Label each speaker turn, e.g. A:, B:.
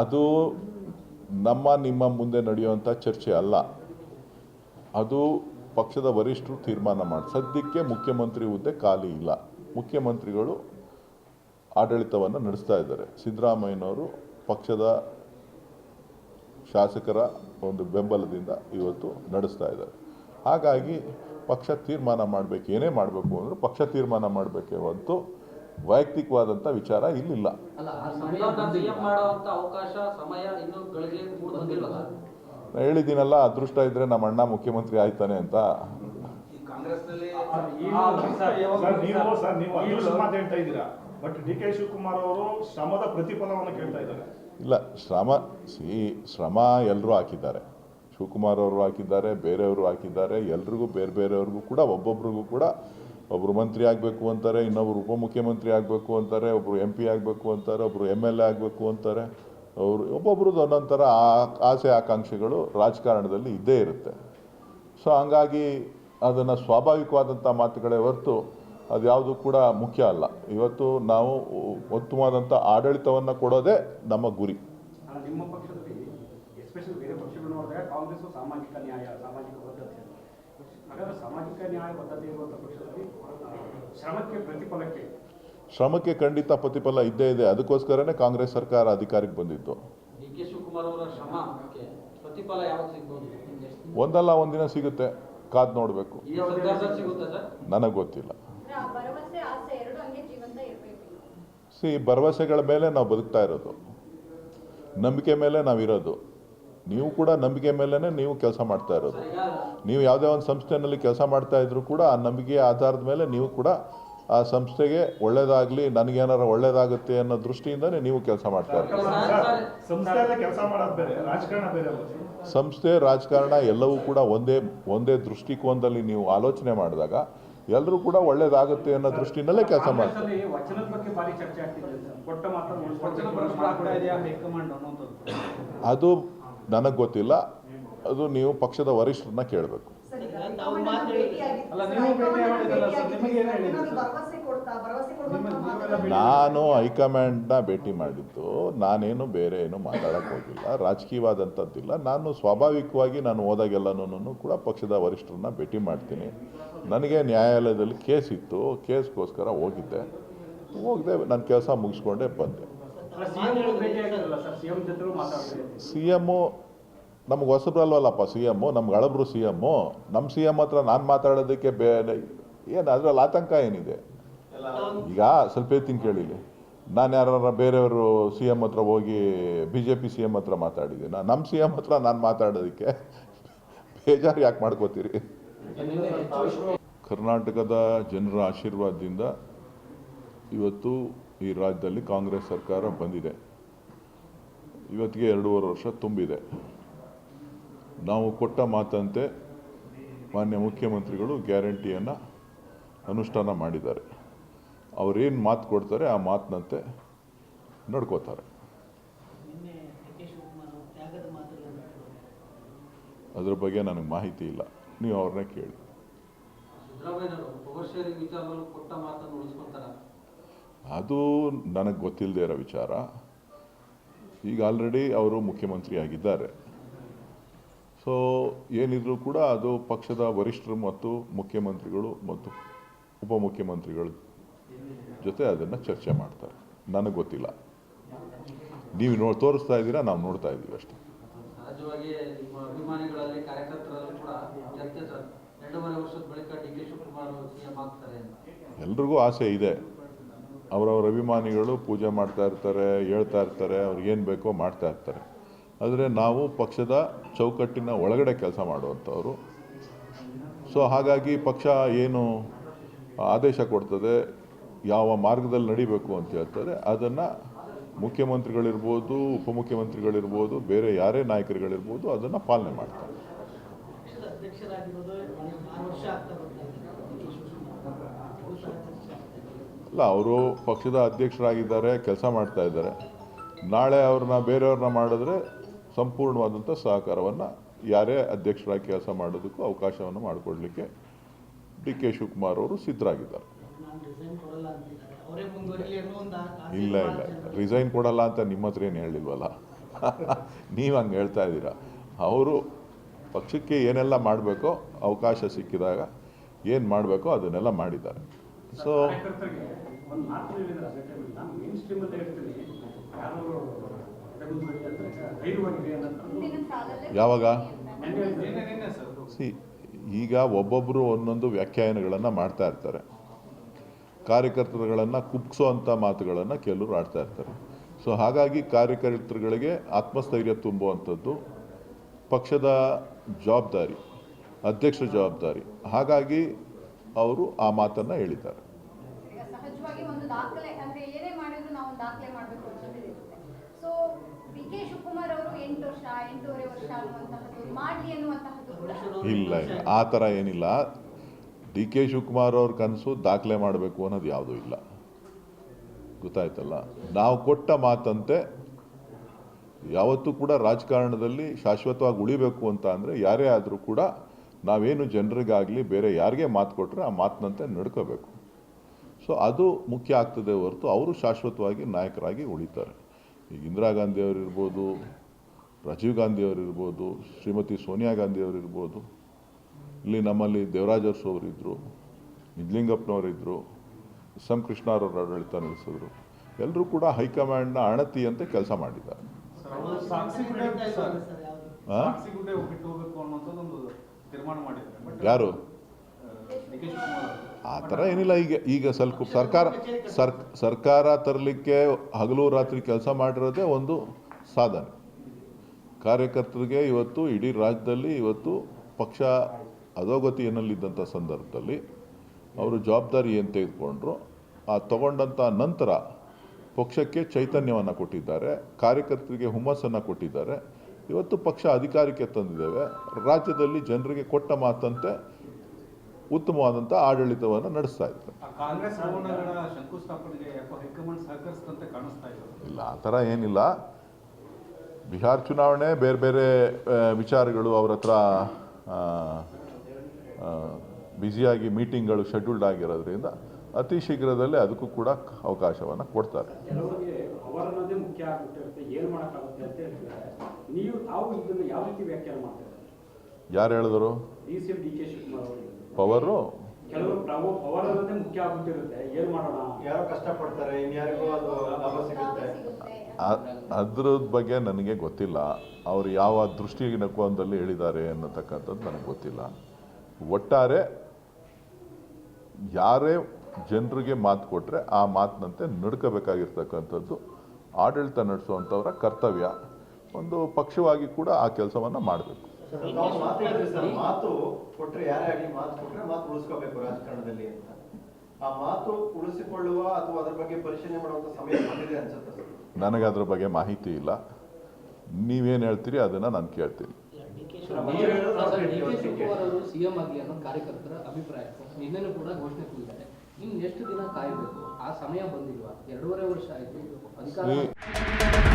A: ಅದು ನಮ್ಮ, ನಿಮ್ಮ ಮುಂದೆ ನಡೆಯುವಂಥ ಚರ್ಚೆ ಅಲ್ಲ. ಅದು ಪಕ್ಷದ ವರಿಷ್ಠರು ತೀರ್ಮಾನ ಮಾಡಿ, ಸದ್ಯಕ್ಕೆ ಮುಖ್ಯಮಂತ್ರಿ ಹುದ್ದೆ ಖಾಲಿ ಇಲ್ಲ. ಮುಖ್ಯಮಂತ್ರಿಗಳು ಆಡಳಿತವನ್ನು ನಡೆಸ್ತಾ ಇದ್ದಾರೆ. ಸಿದ್ದರಾಮಯ್ಯನವರು ಪಕ್ಷದ ಶಾಸಕರ ಒಂದು ಬೆಂಬಲದಿಂದ ಇವತ್ತು ನಡೆಸ್ತಾ ಇದ್ದಾರೆ. ಹಾಗಾಗಿ ಪಕ್ಷ ತೀರ್ಮಾನ ಮಾಡಬೇಕು, ಏನೇ ಮಾಡಬೇಕು ಅಂದರೂ ಪಕ್ಷ ತೀರ್ಮಾನ ಮಾಡಬೇಕೆ ಹೊರತು ವೈಯಕ್ತಿಕವಾದಂಥ ವಿಚಾರ ಇಲ್ಲಿಲ್ಲ.
B: ಅಲ್ಲ ಆ ಸಮಯವನ್ನ ಸಿಎಂ ಮಾಡುವಂತ ಅವಕಾಶ ಸಮಯ ಇನ್ನೂ ಗಳಿಗೆ ಮೂಡ್ ಬಂದಿಲ್ವಲ್ಲ
A: ನಾನು ಹೇಳಿದ್ದೀನಲ್ಲ ಅದೃಷ್ಟ ಇದ್ರೆ ನಮ್ಮ ಅಣ್ಣ ಮುಖ್ಯಮಂತ್ರಿ ಆಯ್ತಾನೆ ಅಂತ.
C: ಕಾಂಗ್ರೆಸ್ನಲ್ಲಿ
D: ಸರ್ ನೀವು ಸರ್? ನೀವು ಅದೃಷ್ಟ ಮಾತು ಇದ್ದೀರಾ? ಬಟ್ ಡಿ ಕೆ ಶಿವಕುಮಾರ್ ಅವರು ಶ್ರಮದ ಪ್ರತಿಫಲವನ್ನು ಕೇಳ್ತಾ ಇದ್ದಾರೆ.
A: ಇಲ್ಲ ಶ್ರಮ ಸಿ ಶ್ರಮ ಎಲ್ಲರೂ ಹಾಕಿದ್ದಾರೆ. ಶಿವಕುಮಾರ್ ಅವರು ಹಾಕಿದ್ದಾರೆ ಬೇರೆಯವರು ಹಾಕಿದ್ದಾರೆ ಎಲ್ರಿಗೂ ಬೇರೆ ಬೇರೆಯವ್ರಿಗೂ ಕೂಡ ಒಬ್ಬೊಬ್ರಿಗೂ ಕೂಡ ಒಬ್ಬರು ಮಂತ್ರಿ ಆಗಬೇಕು ಅಂತಾರೆ ಇನ್ನೊಬ್ಬರು ಉಪಮುಖ್ಯಮಂತ್ರಿ ಆಗಬೇಕು ಅಂತಾರೆ ಒಬ್ಬರು ಎಂ ಪಿ ಆಗಬೇಕು ಅಂತಾರೆ ಒಬ್ಬರು ಎಂ ಎಲ್ ಎ ಆಗಬೇಕು ಅಂತಾರೆ. ಅವರು, ಒಬ್ಬೊಬ್ರದ್ದು ಒಂದೊಂದು ಥರ ಆ- ಆಸೆ ಆಕಾಂಕ್ಷೆಗಳು ರಾಜಕಾರಣದಲ್ಲಿ ಇದ್ದೇ ಇರುತ್ತೆ. ಸೊ ಹಂಗಾಗಿ ಅದನ್ನು ಸ್ವಾಭಾವಿಕವಾದಂಥ ಮಾತುಗಳೇ ಹೊರತು ಅದು ಯಾವುದು ಕೂಡ ಮುಖ್ಯ ಅಲ್ಲ. ಇವತ್ತು ನಾವು ಉತ್ತಮವಾದಂಥ ಆಡಳಿತವನ್ನು ಕೊಡೋದೇ ನಮ್ಮ ಗುರಿ.
E: ನಿಮ್ಮ ಪಕ್ಷದಲ್ಲಿ ಎಸ್ಪೆಷಲಿ ಬೇರೆ ಪಕ್ಷಗಳು ಕಾಂಗ್ರೆಸ್ ಸಾಮಾಜಿಕ ನ್ಯಾಯ, ಸಾಮಾಜಿಕ ಸಾಮಾಜಿಕ ನ್ಯಾಯ ಬದ್ಧತೆ ಪಕ್ಷದಲ್ಲಿ ಶ್ರಮಕ್ಕೆ ಪ್ರತಿಫಲಕ್ಕೆ.
A: ಶ್ರಮಕ್ಕೆ ಖಂಡಿತ ಪ್ರತಿಫಲ ಇದ್ದೇ ಇದೆ. ಅದಕ್ಕೋಸ್ಕರನೇ ಕಾಂಗ್ರೆಸ್ ಸರ್ಕಾರ ಅಧಿಕಾರಕ್ಕೆ ಬಂದಿತ್ತು
B: ಡಿ ಕೆ ಅವರ ಶ್ರಮಕ್ಕೆ ಪ್ರತಿಫಲ ಯಾವಾಗ ಸಿಗ್ಬೋದು?
A: ಒಂದಲ್ಲ ಒಂದಿನ ಸಿಗುತ್ತೆ. ಕಾದು ನೋಡಬೇಕು.
B: ಈ ಸಂದರ್ಭದಲ್ಲಿ ಸಿಗುತ್ತೆ ಸರ್?
A: ನನಗೆ ಗೊತ್ತಿಲ್ಲ.
F: ಅಂದ್ರೆ ಆ ಭರವಸೆ ಆಸೆ ಎರಡು ಹಂಗೆ ಜೀವಂತ ಇರಬೇಕು.
A: ಸಿ ಭರವಸೆಗಳ ಮೇಲೆ ನಾವು ಬದುಕ್ತಾ ಇರೋದು. ನಂಬಿಕೆ ಮೇಲೆ ನಾವಿರೋದು ನೀವು ಕೂಡ ನಂಬಿಕೆ ಮೇಲೇ ನೀವು ಕೆಲಸ ಮಾಡ್ತಾ ಇರೋದು. ನೀವು ಯಾವುದೇ ಒಂದು ಸಂಸ್ಥೆಯಲ್ಲಿ ಕೆಲಸ ಮಾಡ್ತಾ ಇದ್ರು ಕೂಡ ಆ ನಂಬಿಕೆಯ ಆಧಾರದ ಮೇಲೆ ನೀವು ಕೂಡ ಆ ಸಂಸ್ಥೆಗೆ ಒಳ್ಳೇದಾಗಲಿ ನನಗೇನಾರ ಒಳ್ಳೇದಾಗುತ್ತೆ ಅನ್ನೋ ದೃಷ್ಟಿಯಿಂದನೇ ನೀವು ಕೆಲಸ ಮಾಡ್ತಾ ಇರೋದು.
D: ಕೆಲಸ ಮಾಡೋದು ಬೇರೆ ರಾಜಕಾರಣ ಬೇರೆ
A: ಸಂಸ್ಥೆ ರಾಜಕಾರಣ ಎಲ್ಲವೂ ಕೂಡ ಒಂದೇ ಒಂದೇ ದೃಷ್ಟಿಕೋನದಲ್ಲಿ ನೀವು ಆಲೋಚನೆ ಮಾಡಿದಾಗ ಎಲ್ಲರೂ ಕೂಡ ಒಳ್ಳೇದಾಗುತ್ತೆ ಅನ್ನೋ ದೃಷ್ಟಿನಲ್ಲೇ ಕೆಲಸ ಮಾಡ್ತಾರೆ. ಅದು ನನಗೆ ಗೊತ್ತಿಲ್ಲ. ಅದು ನೀವು ಪಕ್ಷದ ವರಿಷ್ಠರನ್ನ ಕೇಳಬೇಕು. ನಾನು ಹೈಕಮಾಂಡ್ನ ಭೇಟಿ ಮಾಡಿದ್ದು ನಾನೇನು ಬೇರೆ ಏನು ಮಾತಾಡಕ್ಕೆ ಹೋಗಿಲ್ಲ ರಾಜಕೀಯವಾದಂಥದ್ದಿಲ್ಲ. ನಾನು ಸ್ವಾಭಾವಿಕವಾಗಿ ನಾನು ಹೋದಾಗೆಲ್ಲನೂ ಕೂಡ ಪಕ್ಷದ ವರಿಷ್ಠರನ್ನ ಭೇಟಿ ಮಾಡ್ತೀನಿ. ನನಗೆ ನ್ಯಾಯಾಲಯದಲ್ಲಿ ಕೇಸ್ ಇತ್ತು ಕೇಸ್ಗೋಸ್ಕರ ಹೋಗಿದ್ದೆ. ಹೋಗದೆ ನನ್ನ ಕೆಲಸ ಮುಗಿಸ್ಕೊಂಡೆ ಬಂದೆ. ಸಿ ಎಮ್ಮು ನಮ್ಗೆ ಹೊಸಬ್ರಲ್ವಲ್ಲಪ್ಪ ಸಿ ಎಮ್ಮು ನಮ್ಗೆ ಅಳಬ್ರು ಸಿ ಎಮ್ಮು ನಮ್ಮ ಸಿ ಎಂ ಹತ್ರ ನಾನು ಮಾತಾಡೋದಕ್ಕೆ ಬೇರೆ ಏನು ಅದ್ರಲ್ಲಿ ಆತಂಕ ಏನಿದೆ? ಈಗ ಸ್ವಲ್ಪ ಹೇಳ್ತೀನಿ ಕೇಳಿಲಿ ನಾನು ಯಾರ ಬೇರೆಯವರು ಸಿ ಎಂ ಹತ್ರ ಹೋಗಿ B J P C M ಹತ್ರ ಮಾತಾಡಿದ್ದೀನಿ ನಮ್ಮ ಸಿ ಎಂ ಹತ್ರ ನಾನು ಮಾತಾಡೋದಕ್ಕೆ ಬೇಜಾರು ಯಾಕೆ ಮಾಡ್ಕೋತೀರಿ? ಕರ್ನಾಟಕದ ಜನರ ಆಶೀರ್ವಾದದಿಂದ ಇವತ್ತು ಈ ರಾಜ್ಯದಲ್ಲಿ ಕಾಂಗ್ರೆಸ್ ಸರ್ಕಾರ ಬಂದಿದೆ. ಇವತ್ತಿಗೆ ಎರಡೂವರೆ ವರ್ಷ ತುಂಬಿದೆ. ನಾವು ಕೊಟ್ಟ ಮಾತಂತೆ ಮಾನ್ಯ ಮುಖ್ಯಮಂತ್ರಿಗಳು ಗ್ಯಾರಂಟಿಯನ್ನು ಅನುಷ್ಠಾನ ಮಾಡಿದ್ದಾರೆ. ಅವರೇನು ಮಾತು ಕೊಡ್ತಾರೆ ಆ ಮಾತಿನಂತೆ ನಡ್ಕೋತಾರೆ. ಅದರ ಬಗ್ಗೆ ನನಗೆ ಮಾಹಿತಿ ಇಲ್ಲ. ನೀವು ಅವ್ರನ್ನೇ ಕೇಳಿ. ಅದು ನನಗೆ ಗೊತ್ತಿಲ್ಲದೆ ಇರೋ ವಿಚಾರ. ಈಗ ಆಲ್ರೆಡಿ ಅವರು ಮುಖ್ಯಮಂತ್ರಿ ಆಗಿದ್ದಾರೆ ಸೊ ಏನಿದ್ರು ಕೂಡ ಅದು ಪಕ್ಷದ ವರಿಷ್ಠರು ಮತ್ತು ಮುಖ್ಯಮಂತ್ರಿಗಳು ಮತ್ತು ಉಪಮುಖ್ಯಮಂತ್ರಿಗಳ ಜೊತೆ ಅದನ್ನು ಚರ್ಚೆ ಮಾಡ್ತಾರೆ. ನನಗೆ ಗೊತ್ತಿಲ್ಲ. ನೀವು ನೋ ತೋರಿಸ್ತಾ ಇದ್ದೀರಾ? ನಾವು ನೋಡ್ತಾ ಇದ್ದೀವಿ ಅಷ್ಟೇ. ಎಲ್ರಿಗೂ ಆಸೆ ಇದೆ. ಅವರವ್ರ ಅಭಿಮಾನಿಗಳು ಪೂಜೆ ಮಾಡ್ತಾ ಇರ್ತಾರೆ, ಹೇಳ್ತಾ ಇರ್ತಾರೆ ಅವ್ರಿಗೇನು ಬೇಕೋ ಮಾಡ್ತಾ ಇರ್ತಾರೆ. ಆದರೆ ನಾವು ಪಕ್ಷದ ಚೌಕಟ್ಟಿನ ಒಳಗಡೆ ಕೆಲಸ ಮಾಡುವಂಥವ್ರು. ಸೊ ಹಾಗಾಗಿ ಪಕ್ಷ ಏನು ಆದೇಶ ಕೊಡ್ತದೆ, ಯಾವ ಮಾರ್ಗದಲ್ಲಿ ನಡಿಬೇಕು ಅಂತ ಹೇಳ್ತಾರೆ. ಅದನ್ನು ಮುಖ್ಯಮಂತ್ರಿಗಳಿರ್ಬೋದು, ಉಪಮುಖ್ಯಮಂತ್ರಿಗಳಿರ್ಬೋದು, ಬೇರೆ ಯಾರೇ ನಾಯಕರುಗಳಿರ್ಬೋದು ಅದನ್ನು ಪಾಲನೆ ಮಾಡ್ತಾರೆ.
G: ಶಿವಕುಮಾರ್ ಅವರು
A: ಪಕ್ಷದ ಅಧ್ಯಕ್ಷರಾಗಿದ್ದಾರೆ, ಕೆಲಸ ಮಾಡ್ತಾ ಇದ್ದಾರೆ. ನಾಳೆ ಅವ್ರನ್ನ ಬೇರೆಯವ್ರನ್ನ ಮಾಡಿದ್ರೆ ಸಂಪೂರ್ಣವಾದಂಥ ಸಹಕಾರವನ್ನು ಯಾರೇ ಅಧ್ಯಕ್ಷರಾಗಿ ಕೆಲಸ ಮಾಡೋದಕ್ಕೂ ಅವಕಾಶವನ್ನು ಮಾಡಿಕೊಡ್ಲಿಕ್ಕೆ ಡಿ ಕೆ ಶಿವಕುಮಾರ್ ಅವರು ಸಿದ್ಧರಾಗಿದ್ದಾರೆ. ಇಲ್ಲ ಇಲ್ಲ. ರಿಸೈನ್ ಕೊಡಲ್ಲ ಅಂತ ನಿಮ್ಮ ಹತ್ರ ಏನು ಹೇಳಿಲ್ವಲ್ಲ? ನೀವು ಹಂಗೆ ಹೇಳ್ತಾ ಇದ್ದೀರಾ? ಅವರು ಪಕ್ಷಕ್ಕೆ ಏನೆಲ್ಲ ಮಾಡಬೇಕೋ ಅವಕಾಶ ಸಿಕ್ಕಿದಾಗ ಏನು ಮಾಡಬೇಕೋ ಅದನ್ನೆಲ್ಲ ಮಾಡಿದ್ದಾರೆ. ಸೊ ಯಾವಾಗ? ಸಿ ಈಗ ಒಬ್ಬೊಬ್ಬರು ಒಂದೊಂದು ವ್ಯಾಖ್ಯಾನಗಳನ್ನು ಮಾಡ್ತಾ ಇರ್ತಾರೆ. ಕಾರ್ಯಕರ್ತರುಗಳನ್ನು ಕುಗ್ಸೋವಂಥ ಮಾತುಗಳನ್ನು ಕೆಲವರು ಆಡ್ತಾ ಇರ್ತಾರೆ. ಸೊ ಹಾಗಾಗಿ ಕಾರ್ಯಕರ್ತರುಗಳಿಗೆ ಆತ್ಮಸ್ಥೈರ್ಯ ತುಂಬುವಂಥದ್ದು ಪಕ್ಷದ ಜವಾಬ್ದಾರಿ ಅಧ್ಯಕ್ಷರ ಜವಾಬ್ದಾರಿ. ಹಾಗಾಗಿ ಅವರು ಆ ಮಾತನ್ನು ಹೇಳಿದ್ದಾರೆ.
F: ಸಹಜವಾಗಿ ಒಂದು ದಾಖಲೆ ಅಂದ್ರೆ ಏನೇ ಮಾಡಿದ್ರು ನಾವು ಒಂದು ದಾಖಲೆ ಮಾಡಬೇಕು ಅನ್ನೋದಿರುತ್ತೆ ಸೊ ಡಿ ಕೆ ಶಿವಕುಮಾರ್ ಅವರು ಎಂಟು ವರ್ಷ ಎಂಟೂವರೆ ವರ್ಷ ಅನ್ನುವಂತಹದ್ದು ಮಾಡ್ಲಿ ಅನ್ನುವಂತಹದ್ದು
A: ಇಲ್ಲ ಇಲ್ಲ. ಆ ಥರ ಏನಿಲ್ಲ. ಡಿ ಕೆ ಶಿವಕುಮಾರ್ ಅವ್ರ ಕನಸು ದಾಖಲೆ ಮಾಡಬೇಕು ಅನ್ನೋದು ಯಾವುದೂ ಇಲ್ಲ. ಗೊತ್ತಾಯ್ತಲ್ಲ? ನಾವು ಕೊಟ್ಟ ಮಾತಂತೆ ಯಾವತ್ತೂ ಕೂಡ ರಾಜಕಾರಣದಲ್ಲಿ ಶಾಶ್ವತವಾಗಿ ಉಳಿಬೇಕು ಅಂತ ಅಂದರೆ ಯಾರೇ ಆದರೂ ಕೂಡ ನಾವೇನು ಜನರಿಗಾಗಲಿ ಬೇರೆ ಯಾರಿಗೆ ಮಾತು ಕೊಟ್ಟರೆ ಆ ಮಾತಿನಂತೆ ನಡ್ಕೋಬೇಕು. ಸೊ ಅದು ಮುಖ್ಯ ಆಗ್ತದೆ ಹೊರತು ಅವರು ಶಾಶ್ವತವಾಗಿ ನಾಯಕರಾಗಿ ಉಳಿತಾರೆ. ಈಗ ಇಂದಿರಾ ಗಾಂಧಿ ಇರ್ಬೋದು ರಾಜೀವ್ ಗಾಂಧಿ ಇರ್ಬೋದು ಶ್ರೀಮತಿ ಸೋನಿಯಾ ಗಾಂಧಿ ಇರ್ಬೋದು ಇಲ್ಲಿ ನಮ್ಮಲ್ಲಿ ದೇವರಾಜ್ ಅವರಿದ್ದರು ನಿಜಲಿಂಗಪ್ಪನವರಿದ್ದರು ಎಸ್ ಎಂ ಕೃಷ್ಣರವರು ಆಡಳಿತ ನಡೆಸಿದ್ರು. ಎಲ್ಲರೂ ಕೂಡ ಹೈಕಮಾಂಡ್ನ ಅಂತ ಕೆಲಸ ಮಾಡಿದ್ದಾರೆ. ಯಾರು? ಆ ಥರ ಏನಿಲ್ಲ ಈಗ ಈಗ ಸ್ವಲ್ಪ ಸರ್ಕಾರ ಸರ್ ಸರ್ಕಾರ ತರಲಿಕ್ಕೆ ಹಗಲು ರಾತ್ರಿ ಕೆಲಸ ಮಾಡಿರೋದೇ ಒಂದು ಸಾಧನೆ. ಕಾರ್ಯಕರ್ತರಿಗೆ ಇವತ್ತು ಇಡೀ ರಾಜ್ಯದಲ್ಲಿ ಇವತ್ತು ಪಕ್ಷ ಅಧೋಗತಿಯಲ್ಲಿದ್ದಂಥ ಸಂದರ್ಭದಲ್ಲಿ ಅವರು ಜವಾಬ್ದಾರಿ ಏನು ತೆಗೆದುಕೊಂಡ್ರು ಆ ತಗೊಂಡಂಥ ನಂತರ ಪಕ್ಷಕ್ಕೆ ಚೈತನ್ಯವನ್ನು ಕೊಟ್ಟಿದ್ದಾರೆ ಕಾರ್ಯಕರ್ತರಿಗೆ ಹುಮ್ಮಸ್ಸನ್ನು ಕೊಟ್ಟಿದ್ದಾರೆ ಇವತ್ತು ಪಕ್ಷ ಅಧಿಕಾರಕ್ಕೆ ತಂದಿದ್ದೇವೆ. ರಾಜ್ಯದಲ್ಲಿ ಜನರಿಗೆ ಕೊಟ್ಟ ಮಾತಂತೆ ಉತ್ತಮವಾದಂಥ ಆಡಳಿತವನ್ನು ನಡೆಸ್ತಾ ಇತ್ತು
C: ಆ ಕಾಂಗ್ರೆಸ್ ಭವನಗಳ ಶಂಕುಸ್ಥಾಪನೆಗೆ ಯಾಕೋ ಹೈಕಮಾಂಡ್ ಸಹಕರಿಸಿದಂತೆ ಕಾಣಿಸ್ತಾ ಇದೆ.
A: ಇಲ್ಲ ಆ ಥರ ಏನಿಲ್ಲ. ಬಿಹಾರ್ ಚುನಾವಣೆ ಬೇರೆ ಬೇರೆ ವಿಚಾರಗಳು ಅವ್ರ ಹತ್ರ ಬ್ಯುಸಿಯಾಗಿ ಮೀಟಿಂಗ್ಗಳು ಶೆಡ್ಯೂಲ್ಡ್ ಆಗಿರೋದ್ರಿಂದ ಅತಿ ಶೀಘ್ರದಲ್ಲೇ ಅದಕ್ಕೂ ಕೂಡ ಅವಕಾಶವನ್ನು ಕೊಡ್ತಾರೆ.
E: ಪವರ್ ಅನ್ನೋದೇ ಮುಖ್ಯ ಆಗ್ಬಿಟ್ಟಿರುತ್ತೆ ಏನು ಮಾಡೋಕ್ಕಾಗುತ್ತೆ ಅಂತ ಹೇಳ್ತಿದ್ದಾರೆ. ನೀವು ತಾವು ಇದನ್ನು ಯಾವ ರೀತಿ ವ್ಯಾಖ್ಯಾನ ಮಾಡ್ತಾರೆ
A: ಯಾರು ಹೇಳಿದ್ರು?
E: D C D K Shivakumar ಅವರು
A: ಪವರು
E: ಕೆಲವರು ತಾವು ಪವರ್ ಅನ್ನೋದೇ ಮುಖ್ಯ ಆಗ್ಬಿಟ್ಟಿರುತ್ತೆ. ಏನು ಮಾಡೋಣ?
H: ಯಾರೋ ಕಷ್ಟಪಡ್ತಾರೆ ಇನ್ಯಾರಿಗೂ ಅದು ಲಾಭ ಸಿಗುತ್ತೆ.
F: ಸಿಗುತ್ತೆ
A: ಅದ್ರ ಬಗ್ಗೆ ನನಗೆ ಗೊತ್ತಿಲ್ಲ. ಅವರು ಯಾವ ದೃಷ್ಟಿಕೋನದಲ್ಲಿ ಹೇಳಿದ್ದಾರೆ ಅನ್ನತಕ್ಕಂಥದ್ದು ನನಗೆ ಗೊತ್ತಿಲ್ಲ. ಒಟ್ಟಾರೆ ಯಾರೇ ಜನರಿಗೆ ಮಾತು ಕೊಟ್ಟರೆ ಆ ಮಾತಿನಂತೆ ನಡ್ಕೋಬೇಕಾಗಿರ್ತಕ್ಕಂಥದ್ದು ಆಡಳಿತ ನಡೆಸುವಂಥವರ ಕರ್ತವ್ಯ. ಒಂದು ಪಕ್ಷವಾಗಿ ಕೂಡ ಆ ಕೆಲಸವನ್ನು ಮಾಡಬೇಕು.
H: ಮಾತು ಹೇಳಿದ್ರಿ ಸರ್ ಮಾತು ಕೊಟ್ರೆ ಯಾರೇ ಆಗಲಿ ಮಾತು ಕೊಟ್ರೆ ಮಾತು ಉಳಿಸ್ಕೋಬೇಕು ರಾಜಕಾರಣದಲ್ಲಿ ಅಂತ. ಆ ಮಾತು ಉಳಿಸಿಕೊಳ್ಳುವ ಅಥವಾ ಅದ್ರ ಬಗ್ಗೆ ಪರಿಶೀಲನೆ ಮಾಡುವಂತ ಸಮಯ ಬಂದಿದೆ ಅನ್ಸುತ್ತೆ ಸರ್.
A: ನನಗೆ ಅದ್ರ ಬಗ್ಗೆ ಮಾಹಿತಿ ಇಲ್ಲ. ನೀವೇನು ಹೇಳ್ತೀರಿ ಅದನ್ನು ನಾನು ಕೇಳ್ತೀನಿ.
I: ಸಿಎಂ ಆಗಲಿ ಅನ್ನೋ ಕಾರ್ಯಕರ್ತರ ಅಭಿಪ್ರಾಯ ನಿನ್ನೆನೂ ಕೂಡ ಘೋಷಣೆ ಕೂಗಿದ್ದಾರೆ. ಇನ್ನು ಎಷ್ಟು ದಿನ ಕಾಯಬೇಕು? ಆ ಸಮಯ ಬಂದಿಲ್ವಾ? ಎರಡೂವರೆ ವರ್ಷ ಆಯ್ತು ಅಧಿಕಾರ.